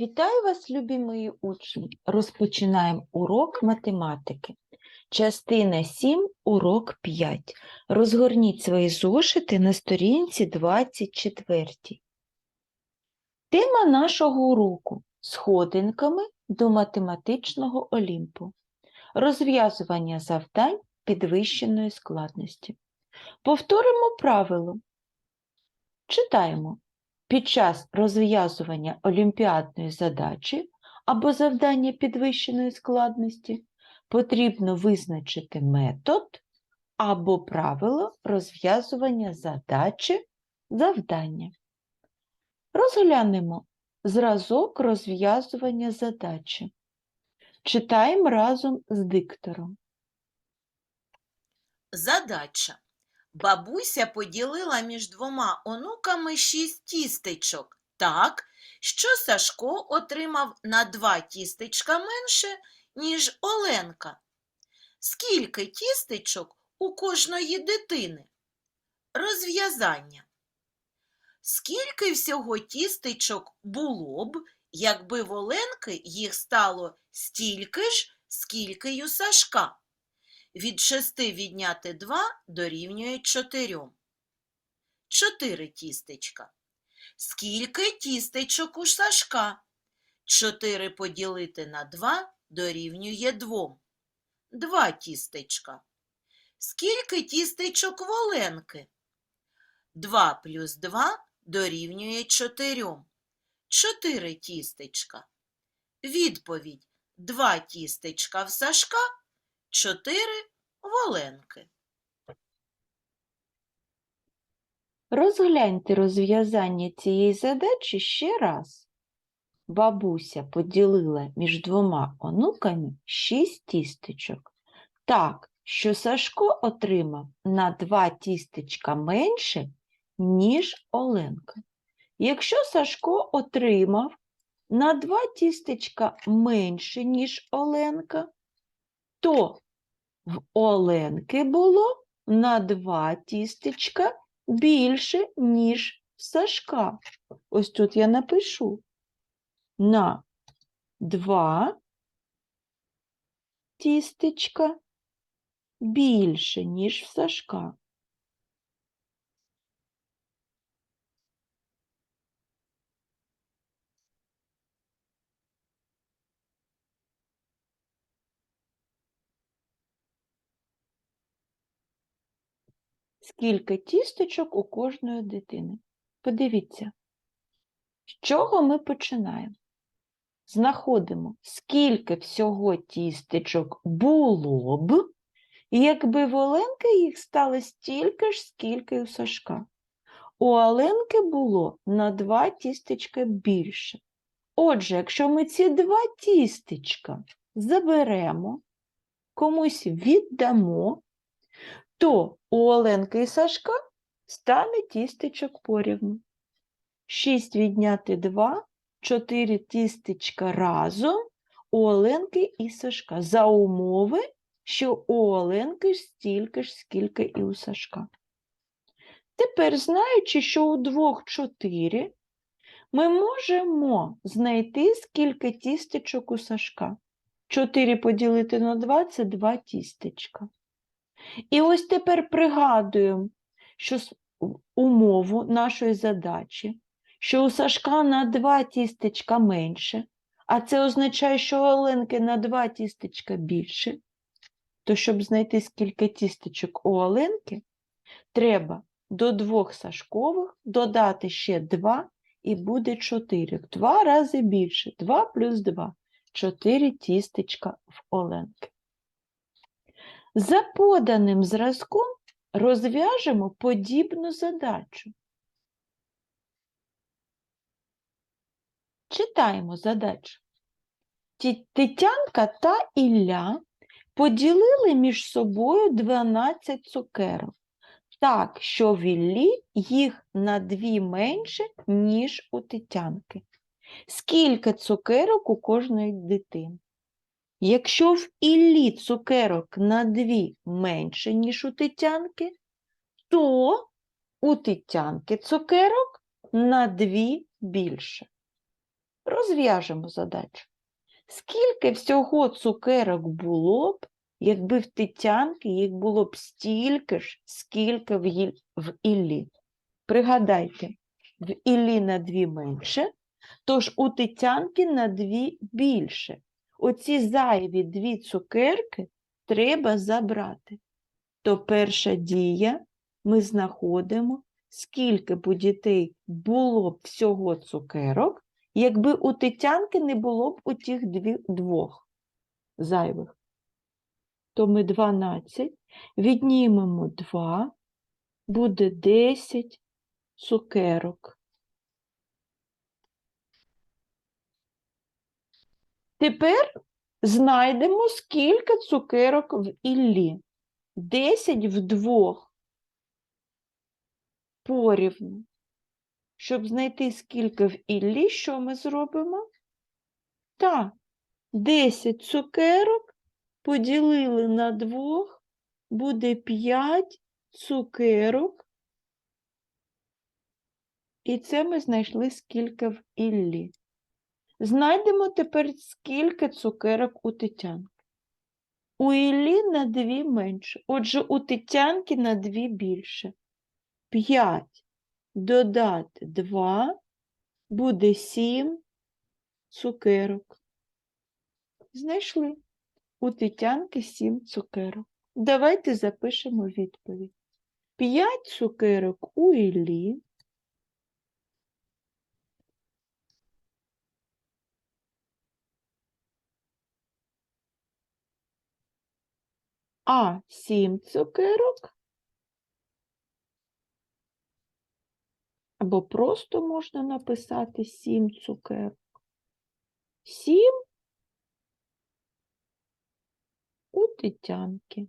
Вітаю вас, любі мої учні! Розпочинаємо урок математики. Частина 7, урок 5. Розгорніть свої зошити на сторінці 24. Тема нашого уроку сходинками до математичного Олімпу. Розв'язування завдань підвищеної складності. Повторимо правило. Читаємо. Під час розв'язування олімпіадної задачі або завдання підвищеної складності потрібно визначити метод або правило розв'язування задачі завдання. Розглянемо зразок розв'язування задачі. Читаємо разом з диктором. Задача. Бабуся поділила між двома онуками шість тістечок так, що Сашко отримав на два тістечка менше, ніж Оленка. Скільки тістечок у кожної дитини? Розв'язання. Скільки всього тістечок було б, якби в Оленки їх стало стільки ж, скільки й у Сашка? Від шести відняти два дорівнює чотирьом. Чотири тістечка. Скільки тістечок у Сашка? Чотири поділити на два дорівнює двом. Два тістечка. Скільки тістечок в Оленки? Два плюс два дорівнює чотирьом. Чотири тістечка. Відповідь. Два тістечка в Сашка чотири воленки. Розгляньте розв'язання цієї задачі ще раз. Бабуся поділила між двома онуками шість тістечок. Так, що Сашко отримав на два тістечка менше, ніж Оленка. Якщо Сашко отримав на два тістечка менше, ніж Оленка, то в Оленки було на два тістечка більше, ніж в Сашка. Ось тут я напишу на два тістечка більше, ніж в Сашка. Скільки тістечок у кожної дитини. Подивіться, з чого ми починаємо? Знаходимо, скільки всього тістечок було б, якби в Оленки їх стало стільки ж, скільки й у Сашка. У Оленки було на два тістечка більше. Отже, якщо ми ці два тістечка заберемо, комусь віддамо, то у Оленки і Сашка стане тістечок порівну. 6 відняти 2, 4 тістечка разом у Оленки і Сашка. За умови, що у Оленки стільки ж, скільки і у Сашка. Тепер, знаючи, що у двох 4, ми можемо знайти, скільки тістечок у Сашка. 4 поділити на 2 – це 2 тістечка. І ось тепер пригадуємо, що умову нашої задачі, що у Сашка на два тістечка менше, а це означає, що у Оленки на два тістечка більше. То щоб знайти, скільки тістечок у Оленки, треба до двох Сашкових додати ще два, і буде 4. В Два рази більше. 2 плюс 2. 4 тістечка в Оленки. За поданим зразком розв'яжемо подібну задачу. Читаємо задачу. Тетянка та Ілля поділили між собою 12 цукерок, так, що в Іллі їх на дві менше, ніж у Тетянки. Скільки цукерок у кожної дитини? Якщо в Іллі цукерок на дві менше, ніж у Тетянки, то у Тетянки цукерок на дві більше. Розв'яжемо задачу. Скільки всього цукерок було б, якби в Тетянки їх було б стільки ж, скільки в, Іллі? Пригадайте, в Іллі на дві менше, тож у Тетянки на дві більше. Оці зайві дві цукерки треба забрати. То перша дія ми знаходимо, скільки б у дітей було б всього цукерок, якби у Тетянки не було б у тих двох зайвих. То ми 12, віднімемо 2, буде 10 цукерок. Тепер знайдемо, скільки цукерок в Іллі. 10 вдвох порівну. Щоб знайти, скільки в Іллі, що ми зробимо? Так, 10 цукерок поділили на двох, буде 5 цукерок. І це ми знайшли, скільки в Іллі. Знайдемо тепер, скільки цукерок у Тетянки. У Іллі на дві менше. Отже, у Тетянки на дві більше. 5 додати 2 буде 7 цукерок. Знайшли. У Тетянки 7 цукерок. Давайте запишемо відповідь. 5 цукерок у Іллі. А 7 цукерок. Або просто можна написати 7 цукерок. 7 у Тетянки.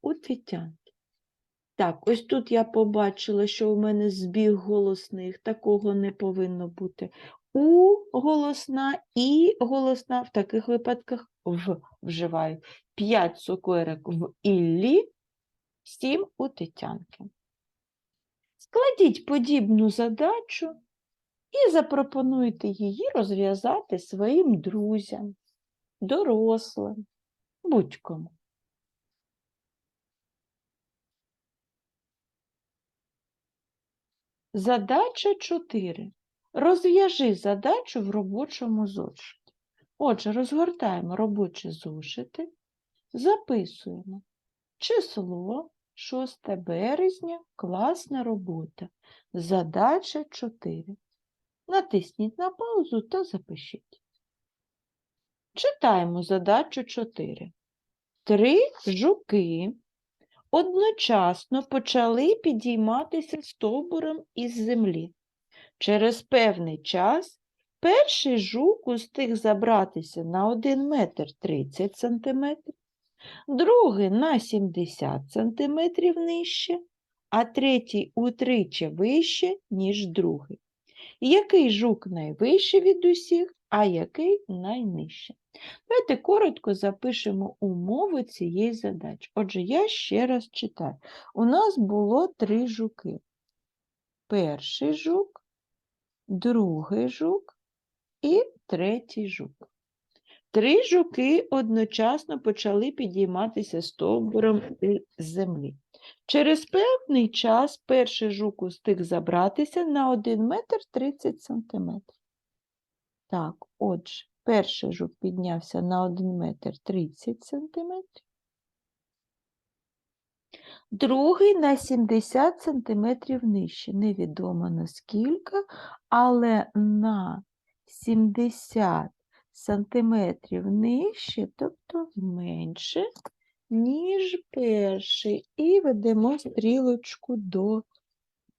У Тетянки. Так, ось тут я побачила, що у мене збіг голосних. Такого не повинно бути. У голосна і голосна в таких випадках в вживаю. 5 цукерок в Іллі, 7 у Тетянки. Складіть подібну задачу і запропонуйте її розв'язати своїм друзям, дорослим, будь-кому. Задача 4. Розв'яжи задачу в робочому зошиті. Отже, розгортаємо робочі зошити, записуємо число 6 березня, класна робота. Задача 4. Натисніть на паузу та запишіть. Читаємо задачу 4. Три жуки одночасно почали підійматися стовбуром із землі. Через певний час перший жук устиг забратися на 1 метр 30 сантиметрів, другий на 70 сантиметрів нижче, а третій утричі вище, ніж другий. Який жук найвищий від усіх, а який найнижче? Давайте коротко запишемо умови цієї задачі. Отже, я ще раз читаю. У нас було три жуки. Перший жук, другий жук і третій жук. Три жуки одночасно почали підійматися стовбуром із землі. Через певний час перший жук устиг забратися на 1 метр 30 сантиметрів. Так, отже, перший жук піднявся на 1 метр 30 сантиметрів. Другий на 70 сантиметрів нижче. Невідомо наскільки, але на 70 сантиметрів нижче, тобто менше, ніж перший. І ведемо стрілочку до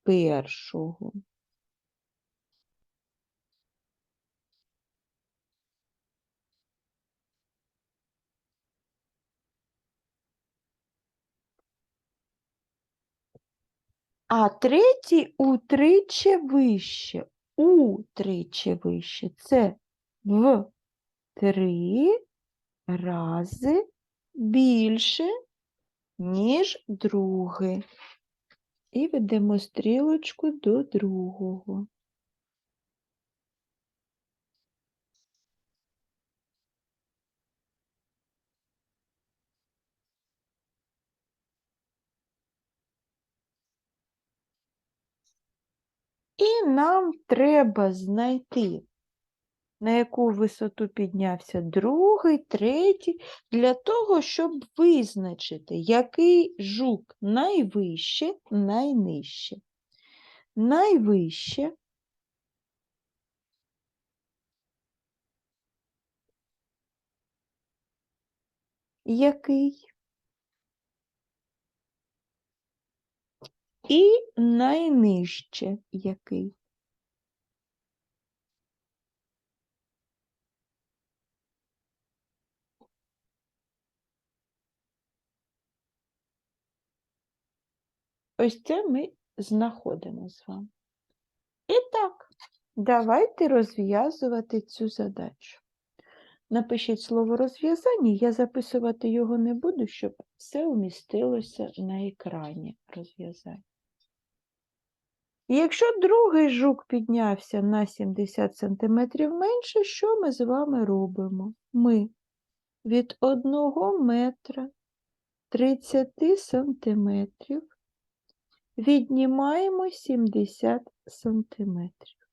першого. А третій утричі вище. Утричі вище. Це в три рази більше, ніж другий. І ведемо стрілочку до другого. І нам треба знайти, на яку висоту піднявся другий, третій, для того, щоб визначити, який жук найвище, найнижче. Найвище який і найнижче який. Ось це ми знаходимо з вами. І так, давайте розв'язувати цю задачу. Напишіть слово розв'язання, я записувати його не буду, щоб все умістилося на екрані розв'язання. Якщо другий жук піднявся на 70 см менше, що ми з вами робимо? Ми від 1 метра 30 сантиметрів віднімаємо 70 сантиметрів.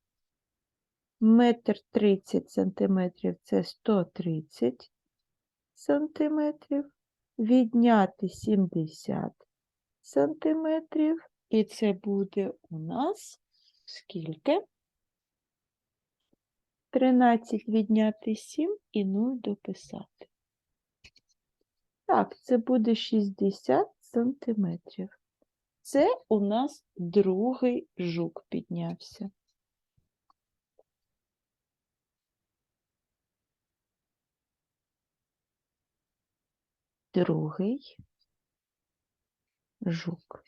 Метр 30 сантиметрів – це 130 сантиметрів. Відняти 70 сантиметрів. І це буде у нас скільки? 13 відняти 7 і 0 дописати. Так, це буде 60 сантиметрів. Це у нас другий жук піднявся. Другий жук.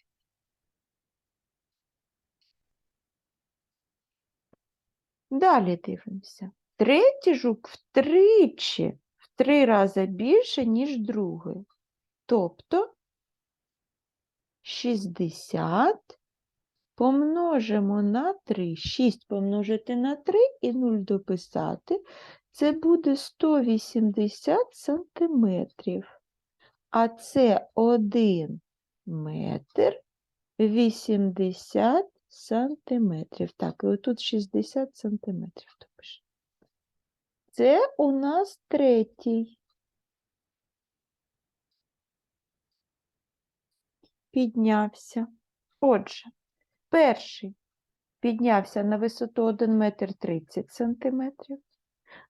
Далі дивимося. Третій жук втричі, в три рази більше, ніж другий. Тобто 60 помножимо на 3. 6 помножити на 3 і 0 дописати. Це буде 180 сантиметрів. А це 1 метр 80 сантиметрів. Так, і отут 60 сантиметрів. Це у нас третій. Піднявся. Отже, перший піднявся на висоту 1 метр 30 сантиметрів,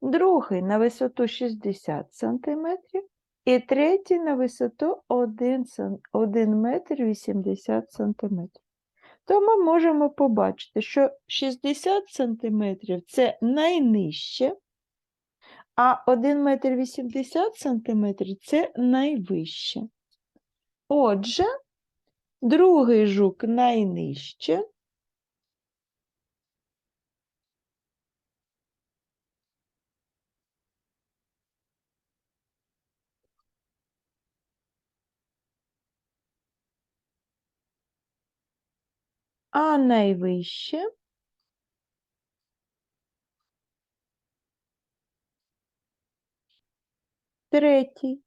другий на висоту 60 сантиметрів, і третій на висоту 1, 1 метр 80 сантиметрів. То ми можемо побачити, що 60 см – це найнижче, а 1 метр 80 сантиметрів – це найвище. Отже, другий жук найнижче, а найвище третій.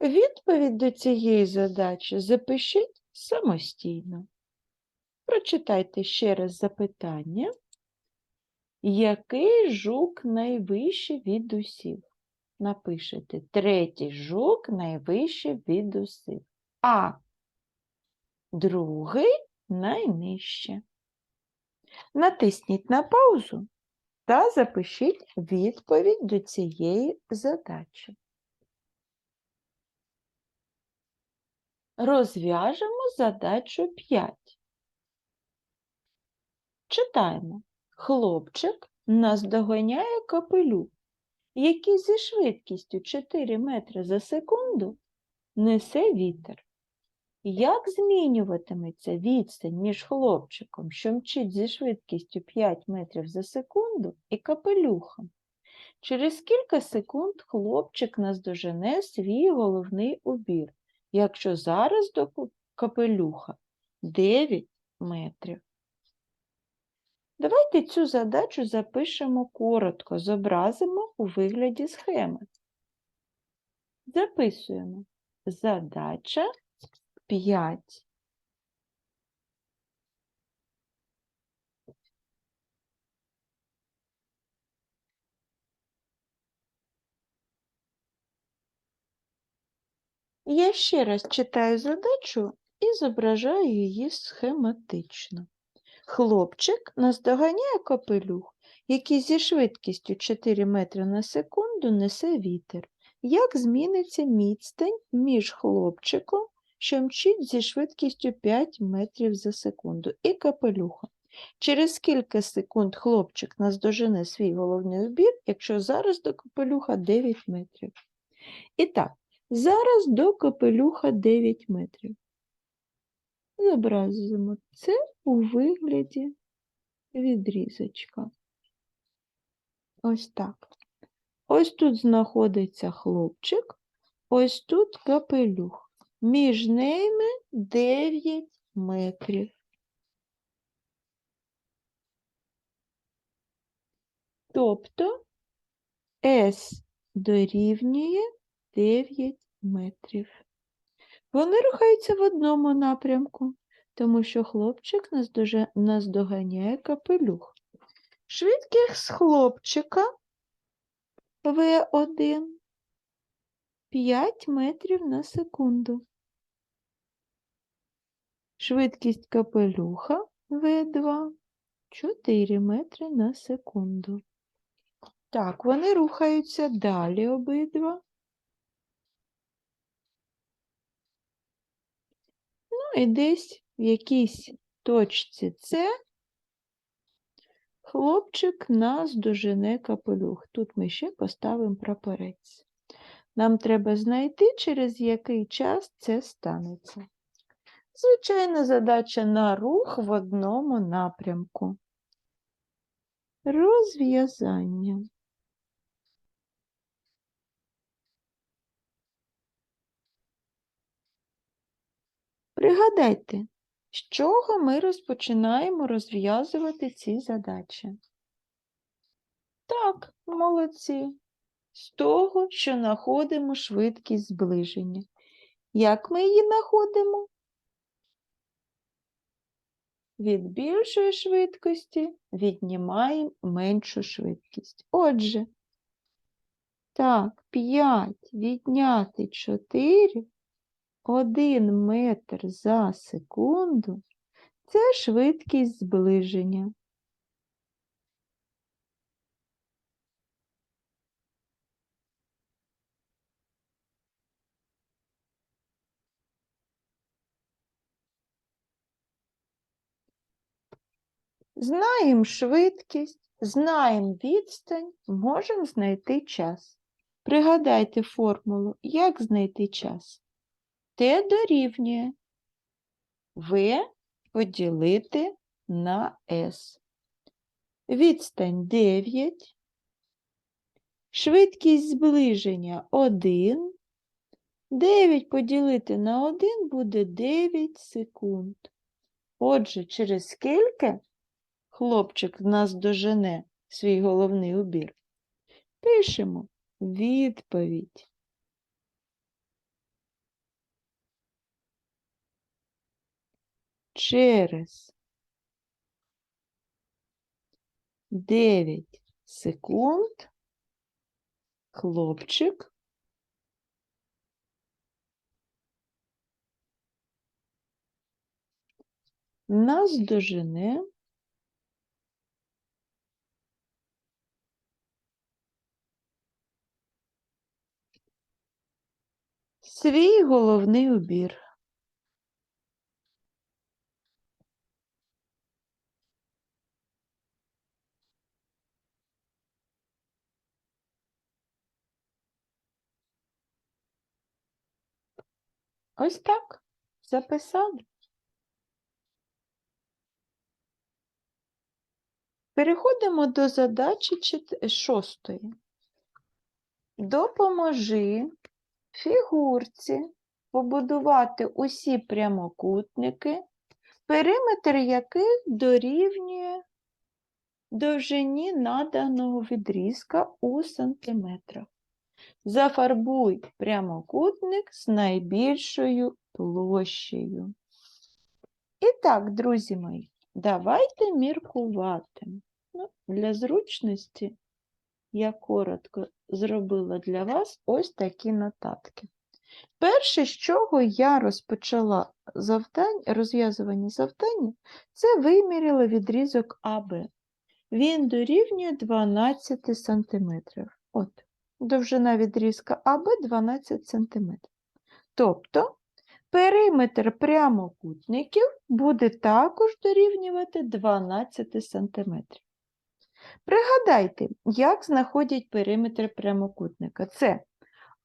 Відповідь до цієї задачі запишіть самостійно. Прочитайте ще раз запитання. Який жук найвищий від усіх? Напишете третій жук найвищий від усіх. А другий найнижче. Натисніть на паузу та запишіть відповідь до цієї задачі. Розв'яжемо задачу 5. Читаємо. Хлопчик наздоганяє капелюх, який зі швидкістю 4 метри за секунду несе вітер. Як змінюватиметься відстань між хлопчиком, що мчить зі швидкістю 5 метрів за секунду, і капелюхом? Через кілька секунд хлопчик наздожене свій головний убір, якщо зараз до капелюха 9 метрів. Давайте цю задачу запишемо коротко, зобразимо у вигляді схеми. Записуємо. Задача 5. Я ще раз читаю задачу і зображаю її схематично. Хлопчик наздоганяє капелюх, який зі швидкістю 4 метри на секунду несе вітер. Як зміниться відстань між хлопчиком, що мчить зі швидкістю 5 метрів за секунду, і капелюхом? Через кілька секунд хлопчик наздожене свій головний убір, якщо зараз до капелюха 9 метрів. І так, зараз до капелюха 9 метрів. Зобразимо це у вигляді відрізочка. Ось так. Ось тут знаходиться хлопчик, ось тут капелюх. Між ними 9 метрів. Тобто S дорівнює 9 метрів. Вони рухаються в одному напрямку, тому що хлопчик наздоже- наздоганяє капелюх. Швидкість хлопчика В1 5 метрів на секунду. Швидкість капелюха В2 4 метри на секунду. Так, вони рухаються далі обидва. І десь в якійсь точці С хлопчик нас дожене капелюх. Тут ми ще поставимо прапорець. Нам треба знайти, через який час це станеться. Звичайна задача на рух в одному напрямку. Розв'язання. Пригадайте, з чого ми розпочинаємо розв'язувати ці задачі? Так, молодці. З того, що знаходимо швидкість зближення. Як ми її знаходимо? Від більшої швидкості віднімаємо меншу швидкість. Отже, так, 5 відняти 4 1 метр за секунду це швидкість зближення. Знаємо швидкість, знаємо відстань, можемо знайти час. Пригадайте формулу, як знайти час. Т дорівнює В поділити на С. Відстань 9, швидкість зближення 1. 9 поділити на 1 буде 9 секунд. Отже, через скільки хлопчик нас дожене свій головний убір? Пишемо відповідь. Через 9 секунд хлопчик нас дожене свій головний убір. Ось так записали. Переходимо до задачі шостої. допоможи фігурці побудувати усі прямокутники, периметр яких дорівнює довжині наданого відрізка у сантиметрах. Зафарбуй прямокутник з найбільшою площею. І так, друзі мої, давайте міркувати. Ну, для зручності я коротко зробила для вас ось такі нотатки. Перше, з чого я розпочала завдань, розв'язування завдання, це виміряла відрізок АБ. Він дорівнює 12 см. От, довжина відрізка АБ 12 см. Тобто периметр прямокутників буде також дорівнювати 12 см. Пригадайте, як знаходять периметр прямокутника. Це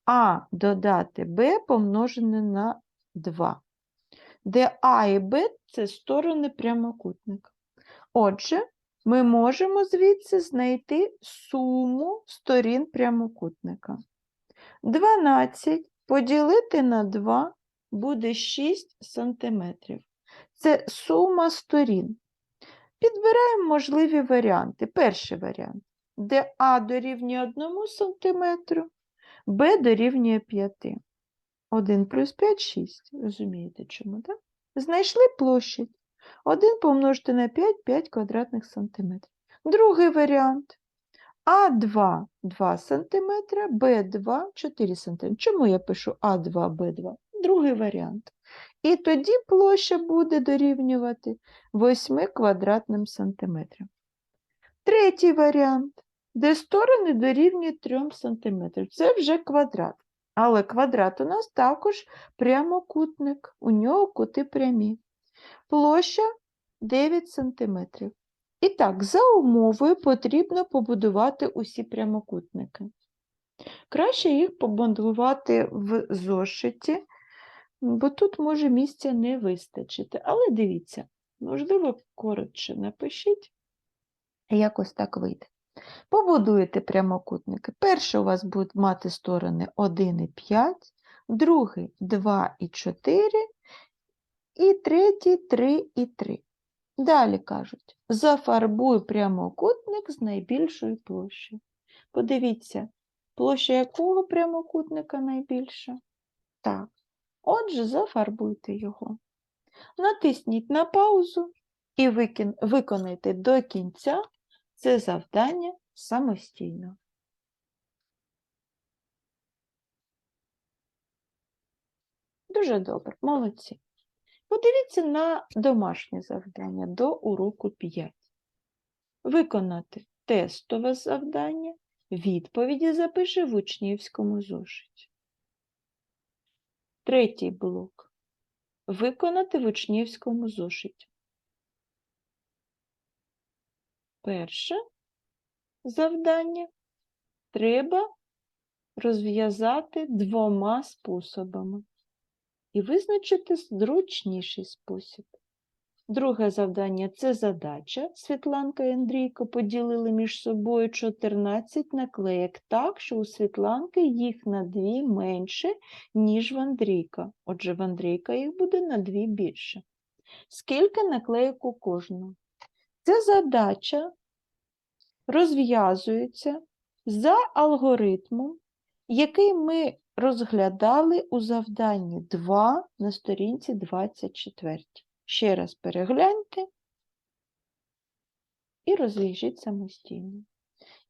А додати Б помножене на 2, де А і Б це сторони прямокутника. Отже, ми можемо звідси знайти суму сторін прямокутника. 12 поділити на 2 буде 6 см. Це сума сторін. Підбираємо можливі варіанти. Перший варіант, де А дорівнює 1 см, Б дорівнює 5. 1 плюс 5 – 6. Розумієте чому, так? Знайшли площадь. 1 помножити на 5 – 5 квадратних сантиметрів. Другий варіант. А2 – 2 см, Б2 – 4 см. Чому я пишу А2, Б2? Другий варіант. І тоді площа буде дорівнювати 8 квадратним сантиметрам. Третій варіант, де сторони дорівнюють 3 см. Це вже квадрат. Але квадрат у нас також прямокутник, у нього кути прямі. Площа 9 см. І так, за умовою потрібно побудувати усі прямокутники. Краще їх побудувати в зошиті, бо тут може місця не вистачити. Але дивіться, можливо, коротше напишіть, якось так вийде. Побудуєте прямокутники. Перший у вас будуть мати сторони 1 і 5, другий 2 і 4, і третій 3 і 3. Далі кажуть, зафарбуй прямокутник з найбільшою площею. Подивіться, площа якого прямокутника найбільша? Так. Отже, зафарбуйте його. Натисніть на паузу і виконайте до кінця це завдання самостійно. Дуже добре, молодці. Подивіться на домашнє завдання до уроку 5. Виконати тестове завдання, відповіді запиши в учнівському зошиті. Третій блок. Виконати в учнівському зошиті. Перше завдання треба розв'язати двома способами і визначити зручніший спосіб. Друге завдання це задача. Світланка і Андрійко поділили між собою 14 наклеєк так, що у Світланки їх на дві менше, ніж в Андрійка. Отже, в Андрійка їх буде на дві більше. Скільки наклеїк у кожного? Ця задача розв'язується за алгоритмом, який ми розглядали у завданні 2 на сторінці 24. Ще раз перегляньте і розв'яжіть самостійно.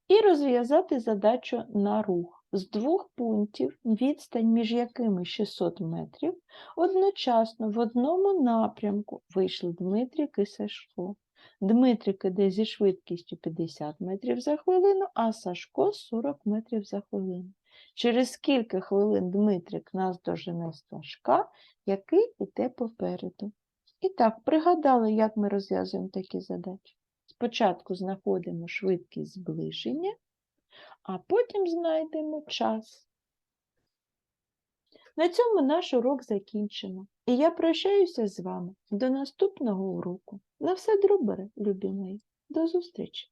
І розв'язати задачу на рух. З двох пунктів, відстань між якими 600 метрів, одночасно в одному напрямку вийшли Дмитрик і Сашко. Дмитрик іде зі швидкістю 50 метрів за хвилину, а Сашко 40 метрів за хвилину. Через скільки хвилин Дмитрик нас дожене Сашка, який іде попереду. І так, пригадали, як ми розв'язуємо такі задачі. Спочатку знаходимо швидкість зближення, а потім знайдемо час. На цьому наш урок закінчено. І я прощаюся з вами до наступного уроку. На все добре, любі мої. До зустрічі!